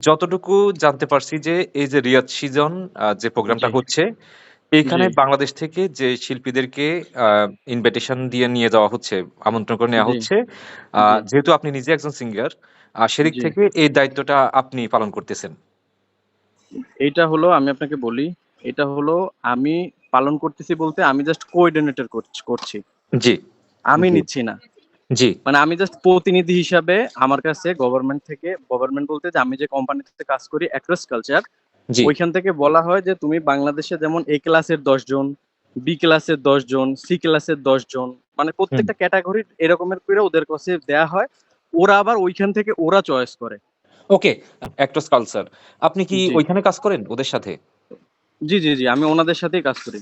যতটুকু জানতে পারছি যে এই যে রিয়াদ সিজন যে প্রোগ্রামটা হচ্ছে, এইখানে জি। বাংলাদেশ থেকে যে শিল্পীদেরকে ইনভিটেশন দিয়ে নিয়ে যাওয়া হচ্ছে, আমন্ত্রণ করে নেওয়া হচ্ছে। যেহেতু আপনি নিজে একজন সিঙ্গার, সেদিক থেকে এই দায়িত্বটা আপনি পালন করতেছেন। এটা হলো আমি আপনাকে বলি, এটা হলো আমি পালন করতেছি বলতে আমি জাস্ট কোঅর্ডিনেটর করছি। জি। আমি নিচ্ছি না। জি। মানে আমি জাস্ট প্রতিনিধি হিসাবে আমার কাছে গভর্নমেন্ট থেকে গভর্নমেন্ট বলতে যে আমি যে কোম্পানিতে কাজ করি অ্যাক্রস কালচার, জি। ওইখান থেকে বলা হয় যে তুমি বাংলাদেশে যেমন এ ক্লাসের ১০ জন, বি ক্লাসের ১০ জন, সি ক্লাসের ১০ জন মানে প্রত্যেকটা ক্যাটেগরির এরকমের করে ওদের কাছে দেয়া হয়। ওরা আবার ওইখান থেকে ওরা চয়েস করে। Okay, actors culture. আপনি কি ওইখানে কাজ করেন ওদের সাথে? জি, জি, জি। আমি ওনাদের সাথেই কাজ করি।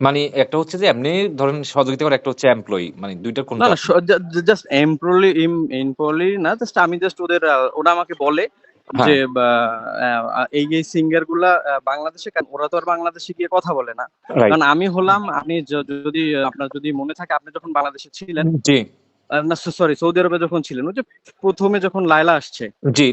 মানে একটা হচ্ছে যে এমনি ধরেন সহযোগিতা করে, একটা হচ্ছে এমপ্লয়ি। মানে ২ টার না, কোনটা? না জাস্ট এমপ্ললি এম এমপ্লয়ি না জাস্ট আমি জাস্ট ওদের ওরা আমাকে বলে হ্যাঁ। যে এই, এই সিঙ্গারগুলা বাংলাদেশে কারণ ওরা তো আর বাংলাদেশে গিয়ে কথা বলে না। কারণ আমি হলাম আমি যদি আপনার যদি মনে থাকে আপনি যখন বাংলাদেশে ছিলেন জি। না সরি সৌদি আরবে যখন ছিলেন ওই যে ১ম এ যখন লায়লা আসছে জি।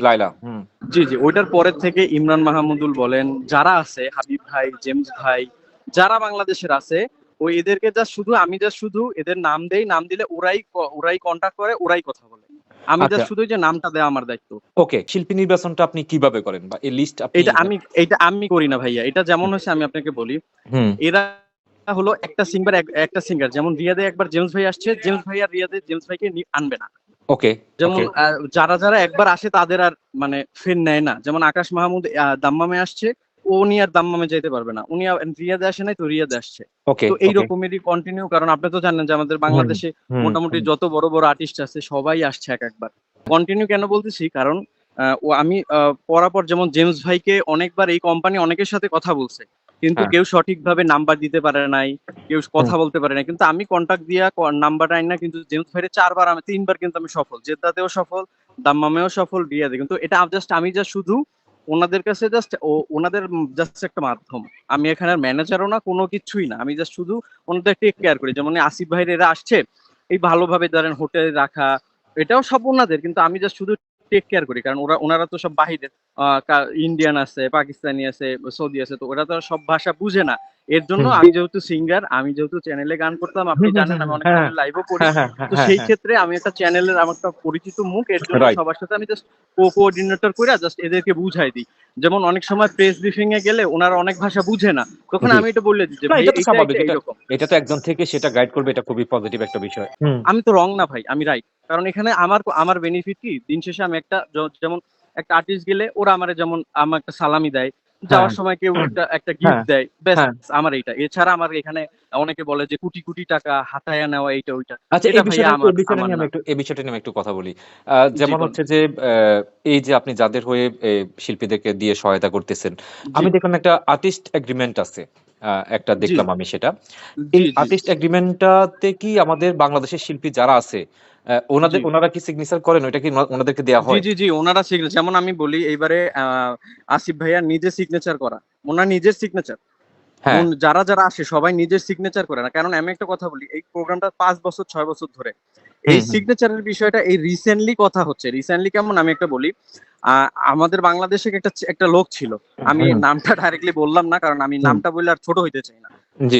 হুম। জি, জি। ওইটার পরের থেকে ইমরান মাহমুদুল বলেন, যারা আছে হাবিব ভাই, জেমস ভাই, যারা বাংলাদেশের আছে ওই এদেরকে যা শুধু আমি যা শুধু এদের নাম দেই, নাম দিলে ওরাই ওরাই কনট্যাক্ট করে, ওরাই কথা বলে। আমি যা শুধু যে নামটা দেওয়া আমার দায়িত্ব। ওকে, শিল্পী নির্বাচনটা আপনি কীভাবে করেন? বা এই লিস্ট আপনি এইটা আমি এটা আমি করি না ভাইয়া। এটা যেমন হইছে আমি আপনাকে বলি। এরা হলো একটা সিঙ্গার একটা সিঙ্গার যেমন রিয়াদে একবার জেমস ভাই আসছে, জেমস ভাই আর রিয়াদে জেমস ভাইকে আনবে না। ওকে, যেমন। যারা, যারা একবার আসে তাদের আর মানে ফের নেয় না। যেমন আকাশ মাহমুদ দাম্মামে আসছে, উনি আর দাম্মামে যাইতে পারবে না। উনি রিয়াদে আসে নাই তো রিয়াদে আসছে। তো এই রকমেরই কন্টিনিউ কারণ আপনি তো জানেন যে আমাদের বাংলাদেশে মোটামুটি যত বড়, বড় আর্টিস্ট আছে সবাই আসছে এক একবার। কন্টিনিউ কেন বলতেছি কারণ আমি পরাপর যেমন জেমস ভাইকে অনেকবার এই কোম্পানি অনেকের সাথে কথা বলছে। কিন্তু হ্যাঁ। কেউ সঠিকভাবে নাম্বার দিতে পারে নাই, কেউ কথা বলতে পারে নাই। কিন্তু আমি কনট্যাক্ট দিয়া নাম্বার নাম্বারটা না কিন্তু জেমস ভাইরে ৪ বার আমি ৩ বার কিন্তু আমি সফল। জেদ্দাতেও সফল, দাম্মামেও সফল, রিয়াদে। কিন্তু এটা জাস্ট আমি যা শুধু ওনাদের কাছে জাস্ট ওনাদের জাস্ট একটা মাধ্যম। আমি এখানে ম্যানেজারও না, কোনো কিছুই না। আমি জাস্ট শুধু ওনাদের টেক কেয়ার করি। যেমন আসিফ ভাইয়ের এরা আসছে, এই ভালোভাবে ধরেন হোটেলে রাখা, এটাও সব ওনাদের। কিন্তু আমি জাস্ট শুধু টেক কেয়ার করি। কারণ ওরা ওনারা তো সব বাহিরের। ইন্ডিয়ান আছে, পাকিস্তানি আছে, সৌদি আছে। তো ওরা তো সব ভাষা বুঝে না। এর জন্য আমি যেহেতু সিঙ্গার, আমি যেহেতু চ্যানেলে গান করতাম, আপনি জানেন আমি অনেক লাইভও করি। হ্যাঁ, হ্যাঁ, হ্যাঁ, তো সেই। ক্ষেত্রে আমি একটা চ্যানেলের আমার একটা পরিচিত মুখ। এর জন্য সবার সাথে আমি জাস্ট কো কোঅর্ডিনেটর কইরা জাস্ট এদেরকে বুঝাই দিই। যেমন অনেক সময় প্রেস ব্রিফিং এ গেলে উনারা অনেক ভাষা বুঝে না। তখন আমি এটা বলে দিই যে এটা তো এইটা, স্বাভাবিক। এটা এটা তো একজন থেকে সেটা গাইড করবে এটা খুবই পজিটিভ একটা বিষয়। আমি তো রং না ভাই, আমি রাইট। কারণ এখানে আমার আমার বেনিফিট কি? দিন শেষে আমি একটা যেমন একটা আর্টিস্ট গেলে ওরা আমার যেমন আমার একটা সালামি দেয়। হ্যাঁ। যাওয়ার সময় কেউ একটা গিফট হ্যাঁ, দেয়। ব্যাস হ্যাঁ। আমার এইটা। এছাড়া আমার এখানে অনেকে বলে যে কোটি, কোটি টাকা হাতায়া নেওয়া এইটা ওইটা। আচ্ছা এই বিষয়টা আমি একটু এই বিষয়টা নিয়ে একটু কথা বলি। যেমন হচ্ছে যে এই যে আপনি যাদের হয়ে শিল্পীদেরকে দিয়ে সহায়তা করতেছেন। আমি দেখলাম একটা আর্টিস্ট এগ্রিমেন্ট আছে। একটা দেখলাম আমি সেটা। এই। আর্টিস্ট এগ্রিমেন্টটাতে কি আমাদের বাংলাদেশের শিল্পী যারা আছে, ওনাদের ওনারা কি সিগনেচার করেন? ওইটা কি ওনা ওনাদেরকে দেয়া হয়? জি, জি। ওনারা সিগনে যেমন আমি বলি এইবারে আসিফ ভাইয়া নিজে সিগনেচার করা। ওনার নিজের সিগনেচার। হ্যাঁ। যারা, যারা আসে সবাই নিজের সিগনেচার করে না। কারণ আমি একটা কথা বলি, এই প্রোগ্রামটা ৫ বছর ৬ বছর ধরে। এই। সিগনেচারের বিষয়টা এই রিসেন্টলি কথা হচ্ছে। রিসেন্টলি কেমন আমি একটা বলি। আমাদের বাংলাদেশে একটা একটা লোক ছিল। আমি নামটা ডাইরেক্টলি বললাম না কারণ আমি নামটা বললে আর ছোট হইতে চাই না।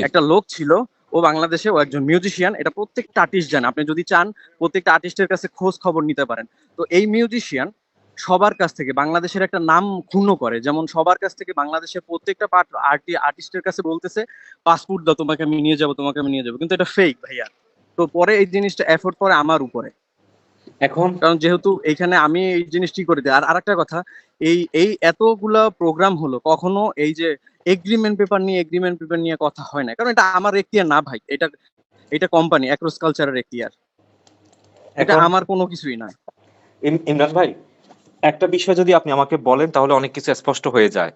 একটা লোক ছিল। ও বাংলাদেশে ও একজন মিউজিশিয়ান। এটা প্রত্যেকটা আর্টিস্ট জানে। আপনি যদি চান প্রত্যেকটা আর্টিস্টের কাছে খোঁজ খবর নিতে পারেন। তো এই মিউজিশিয়ান সবার কাছ থেকে বাংলাদেশের একটা নাম ক্ষুণ্ণ করে। যেমন সবার কাছ থেকে বাংলাদেশের প্রত্যেকটা পার্ট আর্টি আর্টিস্টের কাছে বলতেছে, "পাসপোর্ট দাও তোমাকে আমি নিয়ে যাব, তোমাকে আমি নিয়ে যাব।" কিন্তু এটা ফেক ভাইয়া। তো পরে এই জিনিসটা এফোর্ট করে আমার উপরে। এখন কারণ যেহেতু এইখানে আমি এই জিনিসটি করে দিই আর আরেকটা কথা, এই এই এতগুলা প্রোগ্রাম হলো কখনো এই যে এগ্রিমেন্ট পেপার নিয়ে এগ্রিমেন্ট পেপার নিয়ে কথা হয় না। কারণ এটা আমার এখতিয়ার না ভাই। এটা এটা কোম্পানি অ্যাক্রস কালচারের এখতিয়ার। এটা আমার কোনো কিছুই না। ইম ইমরান ভাই, একটা বিষয় যদি আপনি আমাকে বলেন তাহলে অনেক কিছু স্পষ্ট হয়ে যায়।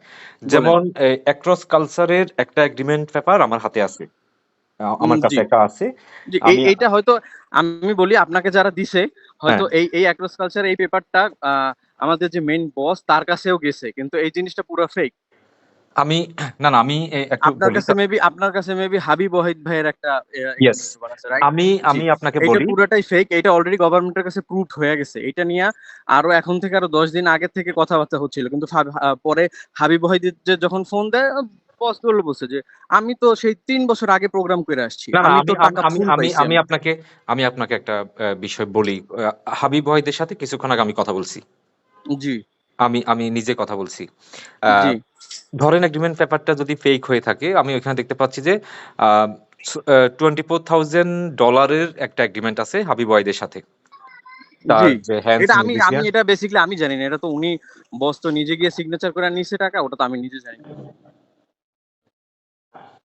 যেমন অ্যাক্রস কালচারের একটা এগ্রিমেন্ট পেপার আমার হাতে আছে। আমার কাছে একটা আছে। এইটা হয়তো আমি বলি আপনাকে যারা দিছে হয়তো হ্যাঁ। এই এই অ্যাক্রস কালচার এই পেপারটা আমাদের যে মেইন বস তার কাছেও গেছে। কিন্তু এই জিনিসটা পুরা ফেক। আমি না না আমি আপনার কাছে মেবি আপনার কাছে মেবি হাবিব ওয়াহিদ ভাইয়ের একটা. আমি আমি আপনাকে এটা পুরোটাই ফেক এটা অলরেডি গভর্নমেন্টের কাছে প্রুভড হয়ে গেছে এটা নিয়ে আরও এখন থেকে আরও দশ দিন আগে থেকে কথাবার্তা হচ্ছিল কিন্তু পরে হাবিব ওয়াহিদ যখন ফোন দেয় বস বলে বলছে যে আমি তো সেই তিন বছর আগে প্রোগ্রাম করে আসছি। আমি আমি। আপনাকে আমি আপনাকে একটা বিষয় বলি। হাবিব ওয়াহিদের সাথে কিছুক্ষণ আগে আমি কথা বলছি। জি। আমি আমি নিজে কথা বলছি। ধরেন এগ্রিমেন্ট পেপারটা যদি ফেক হয়ে থাকে আমি ওইখানে দেখতে পাচ্ছি যে টোয়েন্টি ফোর থাউজেন্ড ডলারের একটা এগ্রিমেন্ট আছে হাবিব সাথে। এটা আমি আমি এটা বেসিক্যালি আমি জানি না এটা তো উনি বস তো নিজে গিয়ে সিগনেচার করে নিছে টাকা ওটা তো আমি নিজে জানি না।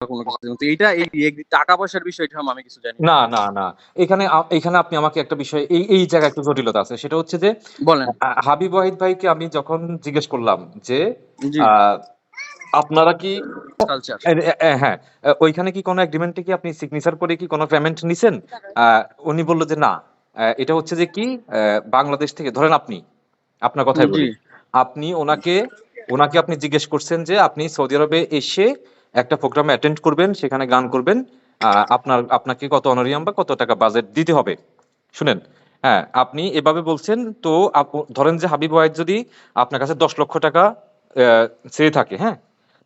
কোনো কিছু এইটা এই এই টাকা পয়সার বিষয়টা আমি কিছু জানি না। না না না। এখানে এখানে আপনি আমাকে একটা বিষয় এই এই জায়গায় একটু জটিলতা আছে। সেটা হচ্ছে যে বলেন। হাবিব ওয়াহিদ ভাইকে আমি যখন জিজ্ঞেস করলাম যে আপনারা কি হ্যাঁ ওইখানে কি কোনো এগ্রিমেন্টে কি আপনি সিগনেচার করে কি কোনো পেমেন্ট নিছেন? উনি বলল যে না। এটা হচ্ছে যে কি বাংলাদেশ থেকে ধরেন আপনি আপনার কথাই বলি। আপনি ওনাকে ওনাকে আপনি জিজ্ঞেস করছেন যে আপনি সৌদি আরবে এসে একটা প্রোগ্রামে অ্যাটেন্ড করবেন, সেখানে গান করবেন আপনার, আপনাকে কত অনারিয়াম বা কত টাকা বাজেট দিতে হবে। শুনেন হ্যাঁ আপনি এভাবে বলছেন, তো ধরেন যে হাবিব ওয়াহিদ যদি আপনার কাছে দশ লক্ষ টাকা চেয়ে থাকে হ্যাঁ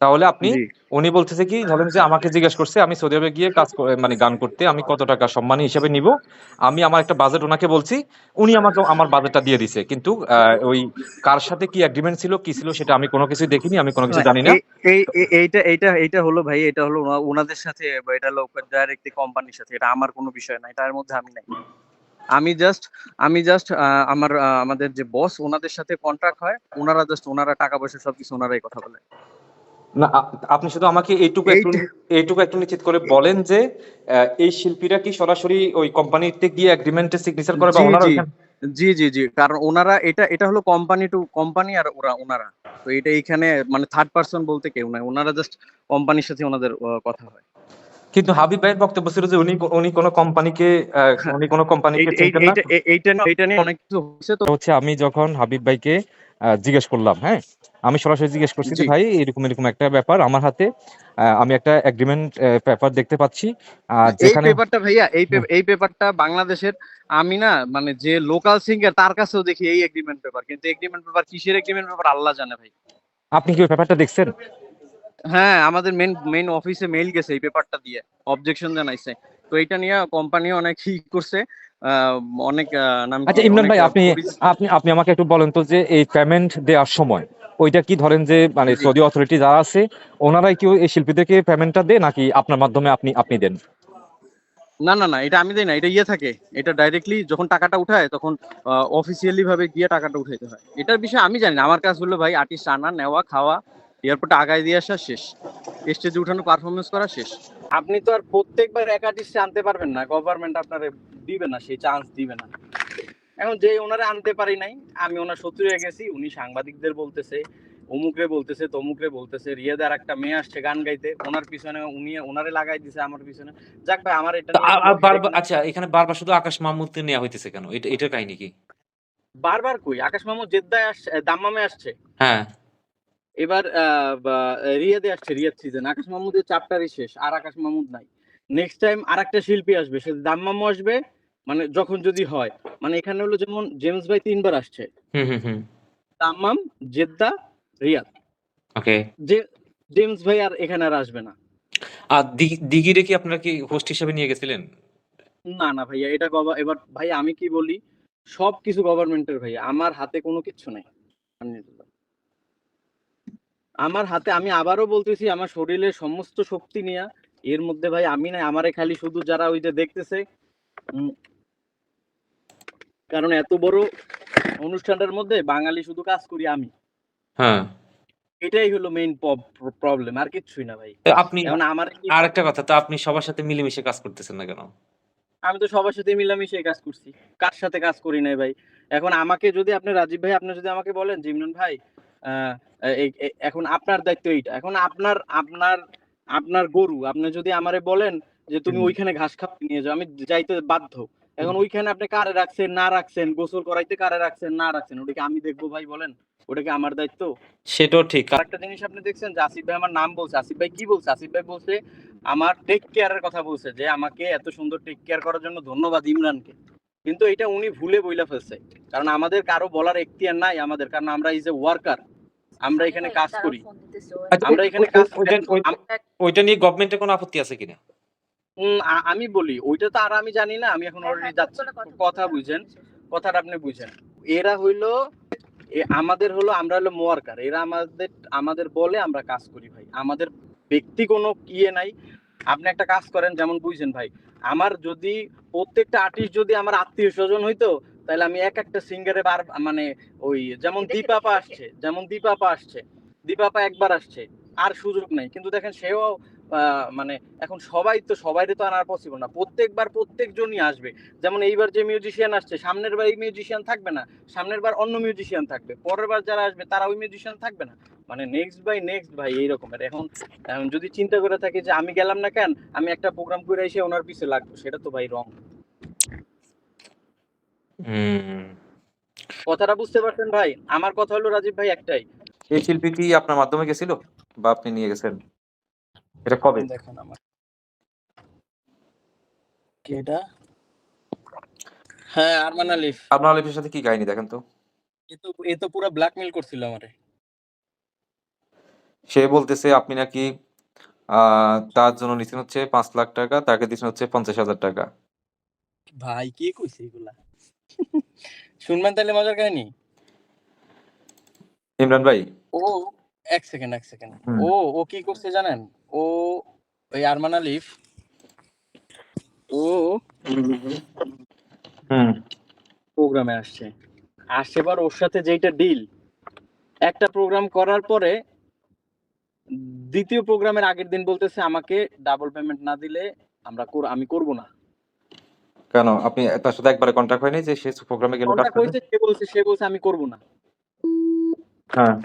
তাহলে আপনি উনি বলতেছে কি ধরেন যে আমাকে জিজ্ঞেস করছে আমি সৌদি আরবে গিয়ে কাজ করে- মানে গান করতে আমি কত টাকা সম্মানী হিসেবে নিব? আমি আমার একটা বাজেট ওনাকে বলছি উনি আমাকে আমার বাজেটটা দিয়ে দিছে। কিন্তু ওই কার সাথে কি এগ্রিমেন্ট ছিল কি ছিল সেটা আমি কোনো কিছু দেখিনি আমি কোনো কিছু জানি না। এই- এই এই- এইটা এইটা এইটা হলো ভাই এটা হলো ওনাদের সাথে এটা হলো ডাইরেক্টলি কোম্পানির সাথে এটা আমার কোনো বিষয় না এটার মধ্যে আমি নাই। আমি জাস্ট আমি জাস্ট আমার আমাদের যে বস ওনাদের সাথে কন্ট্রাক্ট হয় ওনারা জাস্ট ওনারা টাকা পয়সা সবকিছু ওনারাই কথা বলে। না আপনি শুধু আমাকে এইটুকু একটু এইটুকু একটু নিশ্চিত করে বলেন যে এই শিল্পীরা কি সরাসরি ওই কোম্পানিতে গিয়ে এগ্রিমেন্টে সিগনেচার করে বা ওনারা জি। জি জি কারণ ওনারা এটা এটা হলো কোম্পানি টু কোম্পানি আর ওরা ওনারা। তো এটা এইখানে মানে থার্ড পার্সন বলতে কেউ নাই। ওনারা জাস্ট কোম্পানির সাথে ওনাদের কথা হয়। কিন্তু হাবিব ভাইয়ের বক্তব্য ছিল যে উনি উনি কোনো কোম্পানিকে উনি কোনো কোম্পানিকে এইটা এইটা নিয়ে- অনেক কিছু হচ্ছে তো হচ্ছে আমি যখন হাবিব ভাইকে জিজ্ঞেস করলাম হ্যাঁ? আমি সরাসরি জিজ্ঞেস করছি যে ভাই এরকম এরকম একটা ব্যাপার আমার হাতে আমি একটা এগ্রিমেন্ট পেপার দেখতে পাচ্ছি। আহ, এই পেপারটা ভাইয়া এই এই পেপারটা বাংলাদেশের আমি না মানে যে লোকাল সিঙ্গার তার কাছেও দেখি এই এগ্রিমেন্ট পেপার কিন্তু এগ্রিমেন্ট পেপার কিসের এগ্রিমেন্ট পেপার আল্লাহ জানে ভাই। আপনি কি ওই পেপারটা দেখছেন? হ্যাঁ আমাদের মেন মেন অফিসে মেইল গেছে এই পেপারটা দিয়ে। অবজেকশন জানাইছে। তো এটা নিয়ে কোম্পানি অনেক ই করছে। অনেক নাম আচ্ছা ইমরান ভাই আপনি আপনি আপনি আমাকে একটু বলেন তো যে এই পেমেন্ট দেওয়ার সময় ওইটা কি ধরেন যে মানে সৌদি অথরিটি যারা আছে ওনারাই কি এই শিল্পীদেরকে পেমেন্টটা দেয় নাকি আপনার মাধ্যমে আপনি আপনি দেন? না না না এটা আমি দেই না এটা ইয়ে থাকে এটা ডাইরেক্টলি যখন টাকাটা উঠায় তখন অফিসিয়ালি ভাবে গিয়ে টাকাটা উঠাইতে হয়। এটার বিষয়ে আমি জানি না আমার কাজ হলো ভাই আর্টিস্ট আনা নেওয়া খাওয়া এয়ারপোর্টে আগায় দিয়ে আসা শেষ। স্টেজে উঠানো পারফরমেন্স করা শেষ। আপনি তো আর প্রত্যেকবার এক আর্টিস্ট আনতে পারবেন না। গভর্নমেন্ট আপনারে দিবে না সেই চান্স দিবে না। এখন যে ওনারে আনতে পারি নাই আমি ওনার শত্রু হয়ে গেছি উনি সাংবাদিকদের বলতেছে অমুকরে বলতেছে তমুকরে বলতেছে রিয়াদার একটা মেয়ে আসছে গান গাইতে ওনার পিছনে উনি ওনারে লাগাই দিছে আমার পিছনে। যাক ভাই আমার এটা আচ্ছা এখানে বারবার শুধু আকাশ মাহমুদকে নেওয়া হইতেছে কেন? এটা এটার কাহিনী কি? বারবার কই? আকাশ মাহমুদ জেদ্দায় আসছে দাম্মামে আসছে? হ্যাঁ। এবার রিয়াদে আসছে রিয়াদ সিজন আকাশ মাহমুদের চাপটারই শেষ আর আকাশ মাহমুদ নাই। নেক্সট টাইম আর একটা শিল্পী আসবে সে দাম্মামও আসবে মানে যখন যদি হয় মানে এখানে হলো যেমন জেমস ভাই তিনবার আসছে। দাম্মাম জেদ্দা রিয়াদ। ওকে যে জেমস ভাই আর এখানে আর আসবে না। আর দিঘিরে কি আপনারা কি হোস্ট হিসেবে নিয়ে গেছিলেন? না না ভাইয়া এটা গভা এবার ভাই আমি কি বলি সব কিছু গভর্নমেন্টের ভাইয়া আমার হাতে কোনো কিছু নাই। আমার হাতে আমি আবারও বলতেছি আমার শরীরের সমস্ত শক্তি নিয়ে এর মধ্যে ভাই আমি নাই আমারে খালি শুধু যারা ওই যে দেখতেছে কারণ এত বড় অনুষ্ঠানটার মধ্যে বাঙালি শুধু কাজ করি আমি। হ্যাঁ। এটাই হলো মেইন প্রবলেম আর কিচ্ছুই না ভাই। আপনি আমার কি- আর একটা কথা তো আপনি সবার সাথে মিলেমিশে কাজ করতেছেন না কেন? আমি তো সবার সাথে মিলামিশে কাজ করছি কার সাথে কাজ করি নাই ভাই? এখন আমাকে যদি আপনি রাজীব ভাই আপনি যদি আমাকে বলেন জিমনন ভাই এখন আপনার দায়িত্ব এইটা। এখন আপনার আপনার আপনার গরু আপনি যদি আমারে বলেন যে তুমি ওইখানে ঘাস খাওয়াতে নিয়ে যাও আমি যাইতে বাধ্য। এখন ওইখানে আপনি কারে রাখছেন না রাখছেন গোসল করাইতে কারে রাখছেন না রাখছেন ওটাকে আমি দেখব ভাই বলেন ওটাকে আমার দায়িত্ব? সেটাও ঠিক। আর একটা জিনিস আপনি দেখছেন যে আসিফ ভাই আমার নাম বলছে। আসিফ ভাই কি বলছে? আসিফ ভাই বলছে আমার টেক কেয়ারের কথা বলছে যে আমাকে এত সুন্দর টেক কেয়ার করার জন্য ধন্যবাদ ইমরানকে। কিন্তু এটা উনি ভুলে বইলা ফেলছে। কারণ আমাদের কারও বলার এখতিয়ার নাই আমাদের কারণ আমরা ইজ এ ওয়ার্কার আমরা এখানে কাজ করি। আচ্ছা, আমরা এখানে কাজ ওইটা- ওইটা নিয়ে গভর্নমেন্টের কোনো আপত্তি আছে কিনা? আমি বলি ওইটা তো আর আমি জানি না আমি এখন অলরেডি যাচ্ছি। কথা বুঝেন কথাটা আপনি বুঝেন। এরা হইল আমাদের হলো আমরা হলো মোয়ার্কার এরা আমাদের আমাদের বলে আমরা কাজ করি ভাই। আমাদের ব্যক্তি কোনো ইয়ে নাই আপনি একটা কাজ করেন যেমন বুঝছেন ভাই আমার যদি প্রত্যেকটা আর্টিস্ট যদি আমার আত্মীয় স্বজন হইতো তাহলে আমি এক একটা সিঙ্গারে বার মানে ওই যেমন দীপাপা আসছে যেমন দীপাপা আসছে দীপাপা একবার আসছে আর সুযোগ নাই। কিন্তু দেখেন সেও মানে এখন সবাই তো সবাইরে তো আনার পসিবল না। প্রত্যেকবার প্রত্যেকজনই আসবে। যেমন এইবার যে মিউজিশিয়ান আসছে সামনের বার এই মিউজিশিয়ান থাকবে না সামনের বার অন্য মিউজিশিয়ান থাকবে পরের বার যারা আসবে তারা ওই মিউজিশিয়ান থাকবে না। মানে নেক্সট বাই নেক্সট ভাই এই রকমের এখন এখন যদি চিন্তা করে থাকি যে আমি গেলাম না কেন আমি একটা প্রোগ্রাম করে এসে ওনার পিছে লাগবো সেটা তো ভাই রং কথাটা বুঝতে পারছেন ভাই? আমার কথা হলো রাজীব ভাই একটাই। এই শিল্পী কি আপনার মাধ্যমে গেছিল? বা আপনি নিয়ে গেছেন? এটা কবে? দেখেন আমার। কি এটা হ্যাঁ আরমান আলিফ। আপনার আলিফের সাথে কি কাহিনী দেখেন তো? এ তো এ তো পুরো ব্ল্যাকমেল করছিল আমারে। সে বলতেছে আপনি নাকি তার জন্য নিচ্ছেন হচ্ছে পাঁচ লাখ টাকা তাকে দিচ্ছেন হচ্ছে পঞ্চাশ হাজার টাকা। ভাই কে কইছে এগুলা? শুনবেন তাহলে মজার কাহিনী? ইমরান ভাই। ও এক সেকেন্ড এক সেকেন্ড। ও ও কি করছে জানেন? ও ওই আরমান আলিফ। ও হুম। প্রোগ্রামে আসছে। আসছে ওর সাথে যেইটা ডিল একটা প্রোগ্রাম করার পরে দ্বিতীয় প্রোগ্রামের আগের দিন বলতেছে আমাকে ডাবল পেমেন্ট না দিলে আমরা আমি করব না। কেন? আপনি তার সাথে একবারে কন্ট্যাক্ট হয়নি যে সে প্রোগ্রামে গেলে কাজ কন্টাক্ট হয়েছে সে বলছে সে বলছে আমি করব না। হ্যাঁ।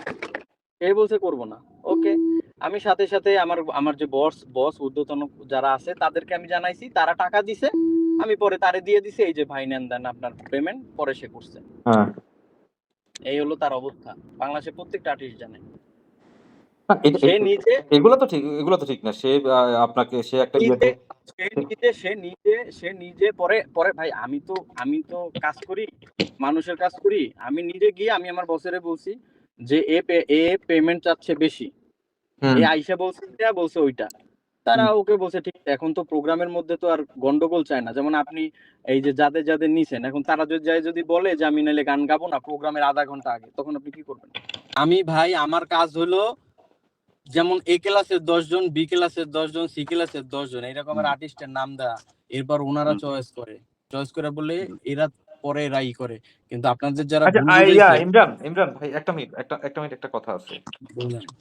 সে বলছে করব না। ওকে আমি সাথে সাথে আমার আমার যে বস বস ঊর্ধ্বতন যারা আছে তাদেরকে আমি জানাইছি তারা টাকা দিছে আমি পরে তারে দিয়ে দিছি এই যে ভাই নেন দেন আপনার পেমেন্ট পরে সে করছে। হ্যাঁ। এই হলো তার অবস্থা। বাংলাদেশে প্রত্যেকটা আর্টিস্ট জানে। না, এটা- সে এ- নিজে এগুলো তো ঠিক এগুলো তো ঠিক না। সে আহ, আপনাকে সে একটা নিজে সে নিজে সে নিজে সে নিজে পরে পরে ভাই আমি তো আমি তো কাজ করি মানুষের কাজ করি। আমি নিজে গিয়ে আমি আমার বসেরে বলছি যে এ পে- এ পেমেন্ট চাচ্ছে বেশি। হুম, এ আইসা বলছে এটা বলছে ওইটা। তারা ওকে বলছে ঠিক আছে, এখন তো প্রোগ্রামের মধ্যে তো আর গন্ডগোল চায় না। যেমন আপনি এই যে যাদের যাদের নিছেন এখন তারা যদি যায় যদি বলে যে আমি নাহলে গান গাবো না প্রোগ্রামের আধা ঘণ্টা আগে তখন আপনি কি করবেন? আমি ভাই আমার কাজ হলো যেমন এ ক্লাসের দশ জন বি ক্লাসের দশ জন সি ক্লাসের দশ জন এইরকমের হুম। আর্টিস্টের নাম দেওয়া এরপর ওনারা চয়েস করে। চয়েস করে বলে এরা পরে রাই করে। কিন্তু আপনাদের যারা আচ্ছা ইমরান ইমরান ভাই একটা মিনিট একটা একটা মিনিট একটা কথা আছে।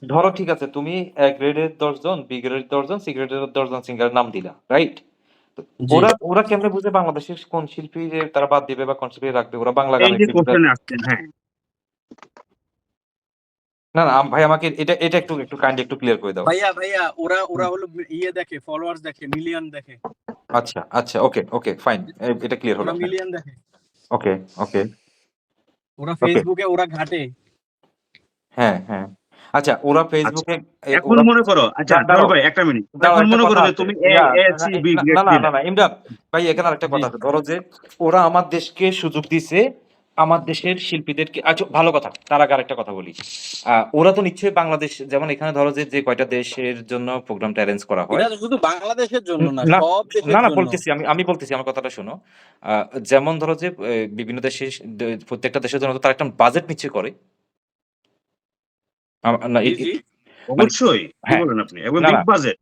ধরো ঠিক আছে তুমি এ গ্রেডের দশজন বি গ্রেডের দশজন সি গ্রেডের দশজন সিঙ্গারের নাম দিলা রাইট। ওরা ওরা কেমনে বুঝে বাংলাদেশের কোন শিল্পী যে তারা বাদ দিবে বা কোন শিল্পী রাখবে? ওরা বাংলা এই গানের যে শিল্পী- কোশ্চেনে আসছেন হ্যাঁ না না আম- ভাই আমাকে এটা এটা একটু একটু কাইন্ডলি একটু ক্লিয়ার করে দাও। ভাইয়া ভাইয়া ওরা ওরা হলো ইয়ে দেখে ফলোয়ার্স দেখে মিলিয়ন দেখে। আচ্ছা আচ্ছা ওকে ওকে ফাইন এটা ক্লিয়ার হলো। ওরা মিলিয়ন দেখে। ওকে ওকে ওরা ফেসবুকে ওরা ঘাটে। হ্যাঁ হ্যাঁ। আচ্ছা ওরা ফেসবুকে এ, এখন ওরা- মনে করো আচ্ছা দাঁড়াও। দাঁড়াও। ভাই একটা মিনিট দাঁড়াও, এখন একটা মনে করো কথা যে আছে। তুমি এ এ না, সি না, বি না, না না না ইমরান ভাই এখানে আরেকটা কথা আছে। ধরো যে ওরা আমার দেশকে সুযোগ দিছে আমার দেশের শিল্পীদেরকে আচ্ছা ভালো কথা তার আগে আরেকটা কথা বলি। আহ, ওরা তো নিশ্চয়ই বাংলাদেশ যেমন এখানে ধরো যে যে কয়টা দেশের জন্য প্রোগ্রামটা অ্যারেঞ্জ করা হয়। শুধু বাংলাদেশের জন্য না না, বলতেছি আমি আমি বলতেছি আমার কথাটা শোনো। আহ, যেমন ধরো যে বিভিন্ন দেশের প্রত্যেকটা দেশের জন্য তো তারা একটা বাজেট নিচ্ছে করে। না, জি, এ- জি। এ- অবশ্যই হ্যাঁ। বলেন আপনি? এবং বিগ বাজেট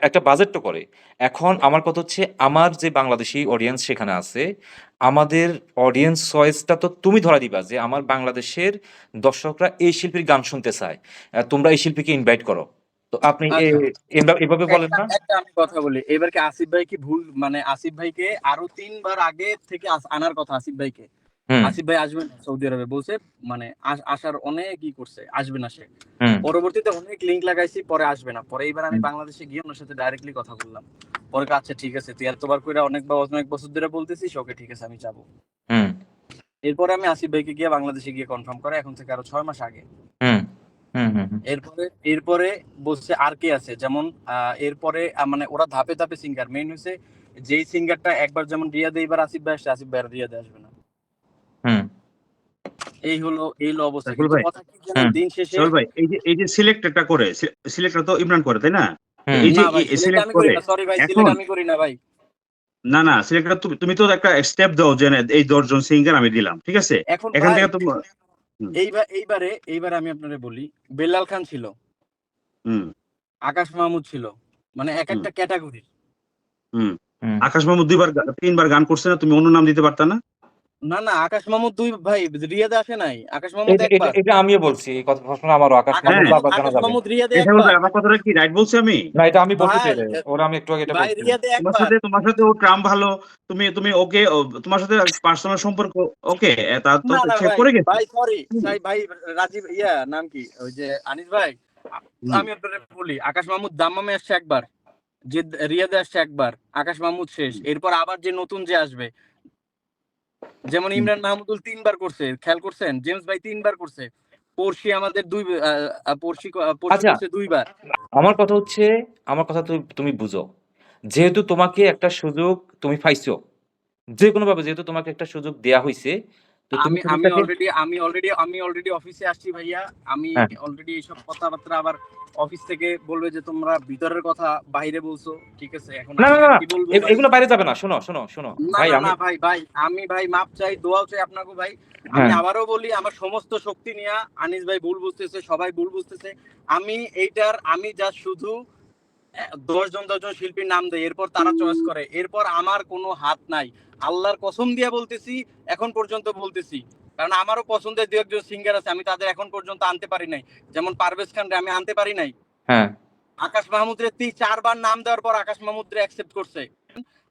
একটা বাজেট তো করে। এখন আমার কথা হচ্ছে আমার যে বাংলাদেশি অডিয়েন্স সেখানে আছে আমাদের অডিয়েন্স চয়েসটা তো তুমি ধরা দিবা যে আমার বাংলাদেশের দর্শকরা এই শিল্পীর গান শুনতে চায়। তোমরা এই শিল্পীকে ইনভাইট করো। তো আপনি আচ্ছা। এভাবে- বলেন না। একটা- আমি কথা বলি এবার কি আসিফ ভাই কি ভুল মানে আসিফ ভাইকে আরও তিনবার আগে থেকে আনার কথা আসিফ ভাইকে? আসিফ ভাই আসবে না সৌদি আরবে বলছে মানে আসার অনেক ই করছে আসবে না সে। পরবর্তীতে অনেক লিঙ্ক লাগাইছি পরে আসবে না। পরে এইবার আমি বাংলাদেশে গিয়ে ওনার সাথে ডাইরেক্টলি কথা বললাম। পরে আচ্ছা ঠিক আছে তুই এতবার করে অনেক বা- অনেক বছর ধরে বলতেছিস ওকে ঠিক আছে আমি যাব। হুম। এরপরে আমি আসিফ ভাইকে গিয়ে বাংলাদেশে গিয়ে কনফার্ম করে এখন থেকে আরও ছয় মাস আগে। হুম। হুম হুম হুম। এরপরে এরপরে বলছে আর কে আছে? যেমন আহ, এরপরে মানে ওরা ধাপে ধাপে সিঙ্গার মেইন হচ্ছে যেই সিঙ্গারটা একবার যেমন রিয়াদে এবার আসিফ ভাই আসছে আসিফ ভাই আর রিয়াদে আসবে না। হুম। এই হলো এই হলো অবস্থা। ভাই। কথা কি জানেন, দিন শেষে ভাই এই যে এই যে সিলেক্টরটা করে সিলেক্টর তো ইমরান করে তাই না? এই যে সিলেক্ট করি সরি ভাই সিলেক্ট আমি করি না ভাই। না না সিলেক্টর তুমি তুমি তো একটা স্টেপ দাও যে এই দশজন সিঙ্গার আমি দিলাম ঠিক আছে? এখন থেকে তুমি এইবার এইবারে এইবারে আমি আপনারে বলি বেলাল খান ছিল। হুম। আকাশ মাহমুদ ছিল। মানে এক একটা ক্যাটাগরি হুম। হুম। আকাশ মাহমুদ দুইবার তিনবার গান করছে না তুমি অন্য নাম দিতে পারতা না? না না আকাশ মাহমুদ দুই ভাই রিয়াদে আসে নাই। আকাশ এটা একবার। এটা আমিও বলছি এই কথা প্রশ্ন আমারও আকাশ জানা যাবে। রিয়াদে একবার। আমার কথাটা কি রাইট বলছি আমি? না এটা আমি বলতে চাই ওরা আমি একটু আগে এটা বলছি। রিয়াদে তোমার সাথে তোমার সাথে ও ট্রাম ভালো তুমি তুমি ওকে তোমার সাথে পার্সোনাল সম্পর্ক ওকে তা ভাই করে গেছে? ভাই সরি ভাই ভাই রাজীব ইয়া নাম কি? ওই যে আনিস ভাই? আমি আপনাদের বলি আকাশ মাহমুদ দাম্মামে আসছে একবার যে রিয়াদে আসছে একবার আকাশ মাহমুদ শেষ। এরপর আবার যে নতুন যে আসবে যেমন ইমরান মাহমুদুল তিনবার করছে খেয়াল করছেন? জেমস ভাই তিনবার করছে। পড়শি আমাদের দুই পড়শি পড়শি আচ্ছা। দুইবার। আমার কথা হচ্ছে আমার কথা তুমি তুমি বুঝো। যেহেতু তোমাকে একটা সুযোগ তুমি পাইছো যে কোনো ভাবে যেহেতু তোমাকে একটা সুযোগ দেয়া হয়েছে আমি আমি অলরেডি আমি অলরেডি আমি অলরেডি অফিসে আসছি ভাইয়া। আমি হ্যাঁ। অলরেডি এইসব কথাবার্তা আবার অফিস থেকে বলবে যে তোমরা ভিতরের কথা বাইরে বলছো ঠিক আছে? এখন না না? এগুলো বাইরে যাবে না শোনো শোনো শোনো। ভাই আমি ভাই ভাই আমি ভাই মাপ চাই দোয়াও চাই আপনাকে ভাই। আমি হ্যাঁ। আবারও বলি আমার সমস্ত শক্তি নিয়ে আনিস ভাই ভুল বুঝতেছে সবাই ভুল বুঝতেছে। আমি এইটার আমি যা শুধু দশ জন দশ জন শিল্পীর নাম দেয় এরপর তারা চয়েস করে। এরপর আমার কোনো হাত নাই। আল্লাহর কসম দিয়ে বলতেছি এখন পর্যন্ত বলতেছি। কারণ আমারও পছন্দের দু একজন সিঙ্গার আছে আমি তাদের এখন পর্যন্ত আনতে পারি নাই। যেমন পারভেজ খান আমি আনতে পারি নাই। হ্যাঁ। আকাশ মাহমুদের তিন চারবার নাম দেওয়ার পর আকাশ মাহমুদরে অ্যাকসেপ্ট করছে।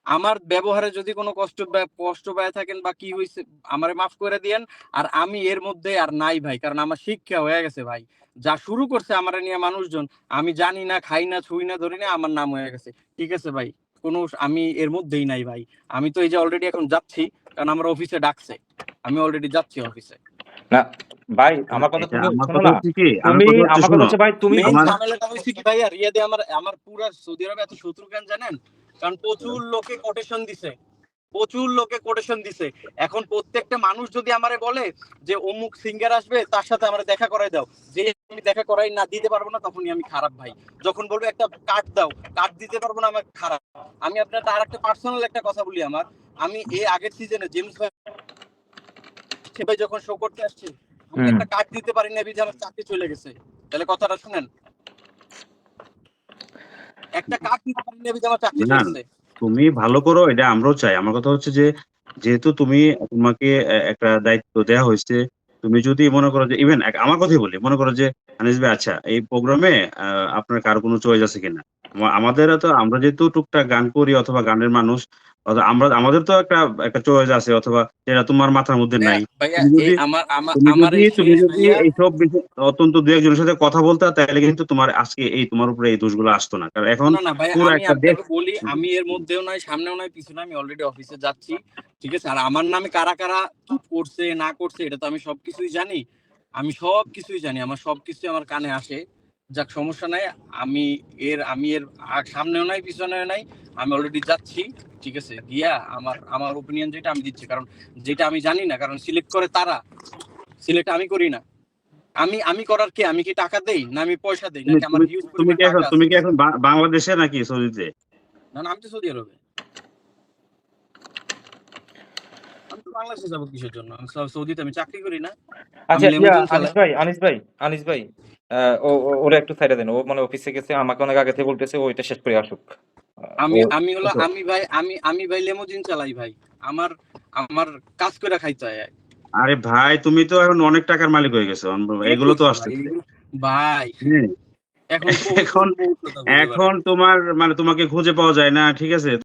আমার ব্যবহারে যদি কোনো কষ্ট বা- কষ্ট পায় থাকেন বা কি হয়েছে আমারে মাফ করে দিয়েন। আর আমি এর মধ্যে আর নাই ভাই কারণ আমার শিক্ষা হয়ে গেছে ভাই। যা শুরু করছে আমার নিয়ে মানুষজন আমি জানি না খাই না ছুই না ধরি না আমার নাম হয়ে গেছে। ঠিক আছে ভাই? কোনো আমি এর মধ্যেই নাই ভাই। আমি তো এই যে অলরেডি এখন যাচ্ছি কারণ আমার অফিসে ডাকছে। আমি অলরেডি যাচ্ছি অফিসে না ভাই আমার কথা তুমি শোনো না। আমি আমার তুমি কথা হচ্ছে আমার কথা হচ্ছে ভাই তুমি ঝামেলাটা হইছে কি ভাইয়া রিয়াদে আমার আমার পুরো সৌদি আরবে এত শত্রু কেন জানেন? কারণ প্রচুর লোকে কোটেশন দিছে। প্রচুর লোকে কোটেশন দিছে। এখন প্রত্যেকটা মানুষ যদি আমারে বলে যে অমুক সিঙ্গার আসবে তার সাথে আমার দেখা করাই দাও। যে আমি দেখা করাই না দিতে পারব না তখনই আমি খারাপ ভাই। যখন বলবে একটা কার্ড দাও কার্ড দিতে পারব না আমার খারাপ। আমি আপনার আর একটা পার্সোনাল একটা কথা বলি আমার। আমি এই আগের সিজনে জেমস ভাই সে ভাই যখন শো করতে আসছে আমি একটা কার্ড দিতে পারি না বিজে আমার চাকরি চলে গেছে। তাহলে কথাটা শুনেন। একটা কার্ড দিতে পারি না বিজে আমার চাকরি চলে গেছে। তুমি ভালো করো, এটা আমরাও চাই। আমার কথা হচ্ছে যে, যেহেতু তুমি তোমাকে একটা দায়িত্ব দেওয়া হয়েছে, তুমি যদি মনে করো যে ইভেন আমার কথাই বলি, মনে করো যে, আনিস ভাই আচ্ছা এই প্রোগ্রামে আপনার কার কোনো চয়েস আছে কিনা? আমাদের তো, আমরা যেহেতু টুকটাক গান করি অথবা গানের মানুষ আমরা আমাদের তো একটা একটা চয়েস আছে অথবা যেটা তোমার মাথার মধ্যে নাই। এইসব বিষয় অত্যন্ত দু একজনের সাথে কথা বলতে তাহলে কিন্তু তোমার আজকে এই তোমার উপরে এই দোষগুলো আসতো না। কারণ এখন পুরো একটা বলি আমি এর মধ্যেও নাই সামনেও নাই পিছনে আমি অলরেডি অফিসে যাচ্ছি ঠিক আছে? আর আমার নামে কারা কারা কি করছে না করছে এটা তো আমি সবকিছুই জানি। আমি সব কিছুই জানি আমার সবকিছু আমার কানে আসে। যাক সমস্যা নাই। আমি এর আমি এর সামনেও নাই পিছনেও নাই। আমি অলরেডি যাচ্ছি ঠিক আছে? গিয়া আমার আমার ওপিনিয়ন যেটা আমি দিচ্ছি। কারণ যেটা আমি জানি না কারণ সিলেক্ট করে তারা। সিলেক্ট আমি করি না। আমি আমি করার কি? আমি কি টাকা দেই না আমি পয়সা দেই? নাকি আমার তুমি কি এখন তুমি কি এখন বাংলাদেশে নাকি সৌদিতে? না না আমি তো সৌদি আরবে আমি তো বাংলাদেশে যাব কিসের জন্য? আমি সৌদিতে আমি চাকরি করি না। আচ্ছা। আনিস ভাই আনিস ভাই আনিস ভাই ও ওরা একটু সাইডে দেন। ও মানে অফিসে গেছে আমাকে অনেক আগে থেকে বলতেছে ও এটা শেষ করে আসুক। আমি আমি হলো আমি ভাই আমি আমি ভাই লেমোজিন চালাই ভাই। আমার আমার কাজ করে খাইতে হয়। আরে ভাই তুমি তো এখন অনেক টাকার মালিক হয়ে গেছো। এগুলো তো আসছে ভাই হ্যাঁ, এখন এখন- এখন তোমার মানে তোমাকে খুঁজে পাওয়া যায় না ঠিক আছে?